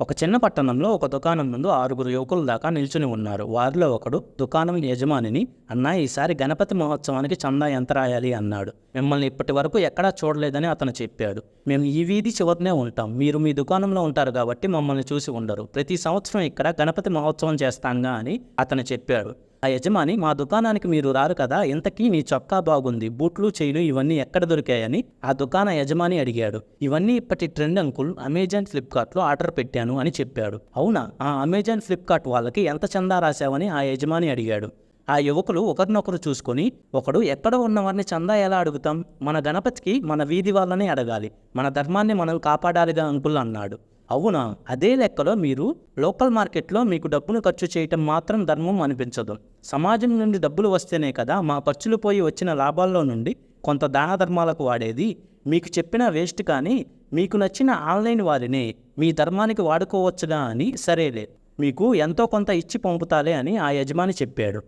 ఒక చిన్న పట్టణంలో ఒక దుకాణం ముందు ఆరుగురు యువకుల దాకా నిల్చుని ఉన్నారు. వారిలో ఒకడు దుకాణం యజమానిని అన్న ఈసారి గణపతి మహోత్సవానికి చందా ఎంత రాయాలి? అన్నాడు. మిమ్మల్ని ఇప్పటి వరకు ఎక్కడా చూడలేదని అతను చెప్పాడు. మేము ఈ వీధి చివరినే ఉంటాం. మీరు మీ దుకాణంలో ఉంటారు కాబట్టి మమ్మల్ని చూసి ఉండరు. ప్రతి సంవత్సరం ఇక్కడ గణపతి మహోత్సవం చేస్తాంగా అని అతను చెప్పాడు. ఆ యజమాని మా దుకాణానికి మీరు రారు కదా ఇంతకీ నీ చొక్కా బాగుంది బూట్లు చైలు ఇవన్నీ ఎక్కడ దొరికాయని? ఆ దుకాణ యజమాని అడిగాడు. ఇవన్నీ ఇప్పటి ట్రెండ్ అంకుల్ అమెజాన్ ఫ్లిప్కార్ట్లో ఆర్డర్ పెట్టాను అని చెప్పాడు. అవునా? ఆ అమెజాన్ ఫ్లిప్కార్ట్ వాళ్ళకి ఎంత చందా రాశావని? ఆ యజమాని అడిగాడు. ఆ యువకులు ఒకరినొకరు చూసుకొని ఒకడు ఎక్కడ ఉన్నవారిని చందా ఎలా అడుగుతాం? మన గణపతికి మన వీధి వాళ్ళనే అడగాలి. మన ధర్మాన్ని మనం కాపాడాలిగా అంకుల్? అన్నాడు. అవునా? అదే లెక్కలో మీరు లోకల్ మార్కెట్లో మీకు డబ్బును ఖర్చు చేయటం మాత్రం ధర్మం అనిపించదు. సమాజం నుండి డబ్బులు వస్తేనే కదా మా ఖర్చులు పోయి వచ్చిన లాభాల్లో నుండి కొంత దాన ధర్మాలకు వాడేది. మీకు చెప్పిన వేస్ట్ కానీ మీకు నచ్చిన ఆన్లైన్ వారిని మీ ధర్మానికి వాడుకోవచ్చుగా అని సరేలే మీకు ఎంతో కొంత ఇచ్చి పంపుతాలే అని ఆ యజమాని చెప్పాడు.